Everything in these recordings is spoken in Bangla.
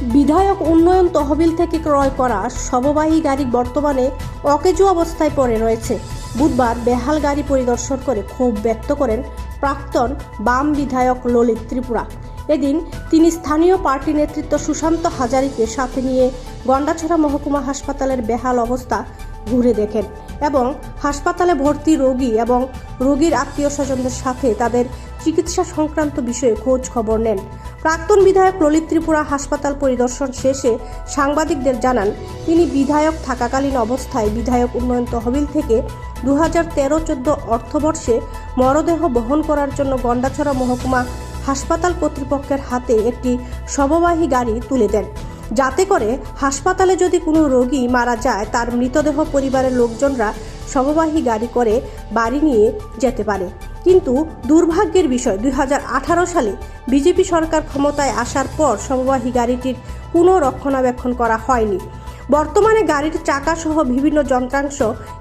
বিধায়ক উন্নয়ন তহবিল থেকে ক্রয় করা শববাহী গাড়ি বর্তমানে অকেজো অবস্থায় পড়ে রয়েছে। বুধবার বেহাল গাড়ি পরিদর্শন করে ক্ষোভ ব্যক্ত করেন প্রাক্তন বাম বিধায়ক ললিত ত্রিপুরা। এদিন তিনি স্থানীয় পার্টি নেতৃত্ব সুশান্ত হাজারিকে সাথে নিয়ে গন্ডাছড়া মহকুমা হাসপাতালের বেহাল অবস্থা ঘুরে দেখেন এবং হাসপাতালে ভর্তি রোগী এবং রোগীর আত্মীয় স্বজনদের সাথে তাদের চিকিৎসা সংক্রান্ত বিষয়ে খোঁজ খবর নেন। প্রাক্তন বিধায়ক ললিত ত্রিপুরা হাসপাতাল পরিদর্শন শেষে সাংবাদিকদের জানান, তিনি বিধায়ক থাকাকালীন অবস্থায় বিধায়ক উন্নয়ন তহবিল থেকে দু হাজার তেরো চোদ্দ অর্থবর্ষে মরদেহ বহন করার জন্য গন্ডাছড়া মহকুমা হাসপাতাল কর্তৃপক্ষের হাতে একটি শববাহী গাড়ি তুলে দেন। যাতে করে হাসপাতালে যদি কোনো রোগী মারা যায়, তার মৃতদেহ পরিবারের লোকজনরা শববাহী গাড়ি করে বাড়ি নিয়ে যেতে পারে। কিন্তু দুর্ভাগ্যের বিষয় দু হাজার আঠারো সালে বিজেপি সরকার ক্ষমতায় আসার পর সমবাহী গাড়িটির কোনো রক্ষণাবেক্ষণ করা হয়নি। বর্তমানে গাড়ির চাকাসহ বিভিন্ন যন্ত্রাংশ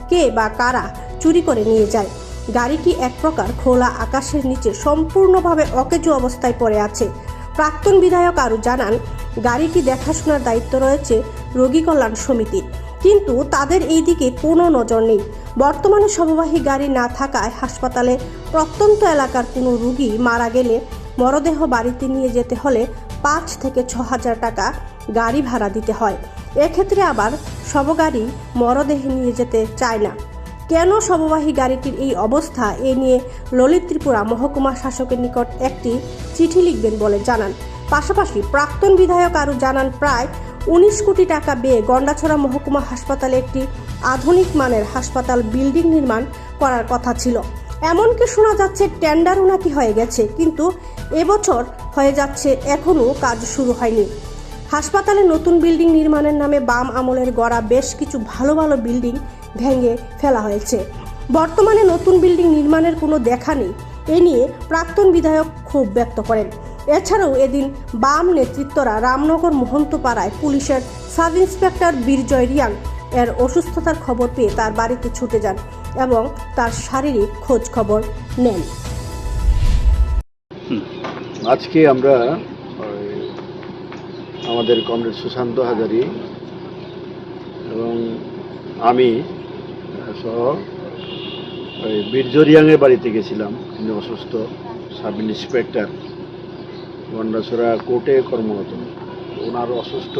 কে বা কারা চুরি করে নিয়ে যায়। গাড়িটি এক প্রকার খোলা আকাশের নিচে সম্পূর্ণভাবে অকেজো অবস্থায় পড়ে আছে। প্রাক্তন বিধায়ক আরও জানান, গাড়িটি দেখাশোনার দায়িত্ব রয়েছে রোগী কল্যাণ সমিতির। কিন্তু তাদের এই দিকে কোনো নজর নেই। বর্তমানে শববাহী গাড়ি না থাকায় হাসপাতালে প্রত্যন্ত এলাকার কোনো রুগী মারা গেলে মরদেহ বাড়িতে নিয়ে যেতে হলে পাঁচ থেকে ছ হাজার টাকা গাড়ি ভাড়া দিতে হয়। এক্ষেত্রে আবার শবগাড়ি মরদেহে নিয়ে যেতে চায় না। কেন শববাহী গাড়িটির এই অবস্থা? এ নিয়ে ললিত ত্রিপুরা মহকুমা শাসকের নিকট একটি চিঠি লিখবেন বলে জানান। পাশাপাশি প্রাক্তন বিধায়ক আরও জানান, প্রায় উনিশ কোটি টাকা ব্যয়ে গন্ডাছড়া মহকুমা হাসপাতালে একটি আধুনিক মানের হাসপাতাল বিল্ডিং নির্মাণ করার কথা ছিল। এমনকি শোনা যাচ্ছে টেন্ডারও নাকি হয়ে গেছে, কিন্তু এবছর হয়ে যাচ্ছে এখনও কাজ শুরু হয়নি। হাসপাতালে নতুন বিল্ডিং নির্মাণের নামে বাম আমলের গড়া বেশ কিছু ভালো ভালো বিল্ডিং ভেঙে ফেলা হয়েছে। বর্তমানে নতুন বিল্ডিং নির্মাণের কোনো দেখা নেই, এ নিয়ে প্রাক্তন বিধায়ক ক্ষোভ ব্যক্ত করেন। এছাড়াও এদিন বাম নেতৃত্বরা রামনগর মহন্তপাড়ায় পুলিশের সাব ইন্সপেক্টর বীরজয় রিয়াং এর অসুস্থতার খবর পেয়ে তার বাড়িতে ছুটে যান এবং তার শারীরিক খোঁজ খবর নেন। আজকে আমরা আমাদের কমরেড সুশান্ত হাজারি এবং আমি, সহ, ওই বীরজরিয়াংয়ের বাড়িতে গেছিলাম। তিনি অসুস্থ সাব ইন্সপেক্টর গন্ডাছড়া কোর্টে কর্মরত। ওনার অসুস্থ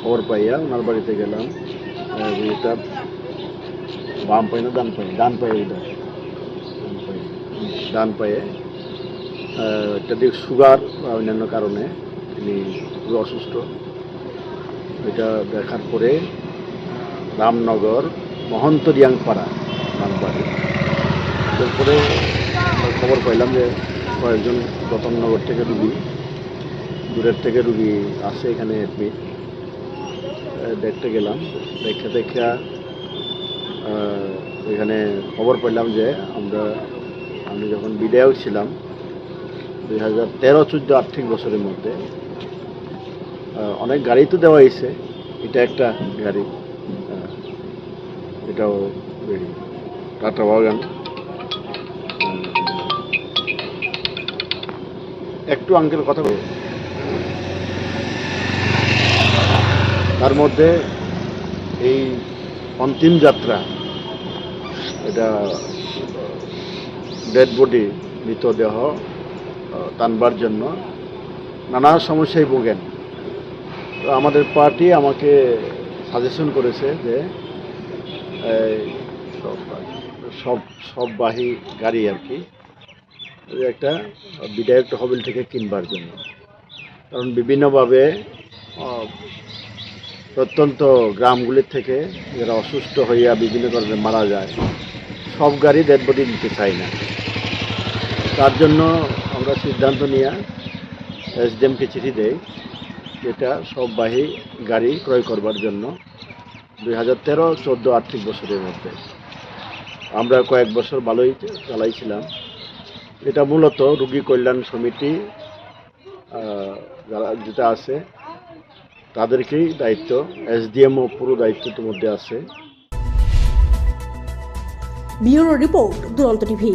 খবর পাইয়া ওনার বাড়িতে গেলাম। এটা বাম পাই না ডান পাই ডান পায়ে এটা ডান পায়ে আহ, অত্যাধিক সুগার বা অন্যান্য কারণে তিনি খুবই অসুস্থ। এটা দেখার পরে রামনগর মহন্ত রিয়াংপাড়া নাম তারপরে খবর পাইলাম যে কয়েকজন রতননগর থেকে রুগী, দূরের থেকে রুগী আসে এখানে অ্যাডমিট দেখতে গেলাম, দেখে দেখা এখানে খবর পেলাম যে আমরা, আমি যখন বিধায়ক ছিলাম, দুই হাজার তেরো চোদ্দ আর্থিক বছরের মধ্যে অনেক গাড়ি তো দেওয়া হয়েছে, এটা একটা গাড়ি এটাও টাটা বাগান। একটু আঙ্কেল কথা বলব তার মধ্যে এই অন্তিম যাত্রা, এটা ডেড বডি, মৃতদেহ টানবার জন্য নানা সমস্যায় ভোগেন। আমাদের পার্টি আমাকে সাজেশন করেছে যে সব- সব বাহী গাড়ি আর কি একটা বিধায়ক তহবিল থেকে কিনবার জন্য। কারণ বিভিন্নভাবে প্রত্যন্ত গ্রামগুলির থেকে যারা অসুস্থ হইয়া বিভিন্ন কারণে মারা যায়, সব গাড়ি ডেড নিতে চাই না। তার জন্য আমরা সিদ্ধান্ত নিয়ে এসডিএমকে চিঠি দেই, যেটা সব বাহী গাড়ি ক্রয় করবার জন্য দুই হাজার তেরো, চোদ্দ আর্থিক বছরের মধ্যে। আমরা কয়েক বছর ভালোই চালাইছিলাম। এটা মূলত রুগী কল্যাণ সমিতি যারা যেটা আছে, তাদেরকেই দায়িত্ব, এসডিএমও পুরো দায়িত্বের মধ্যে আছে। Bureau report Duronto TV.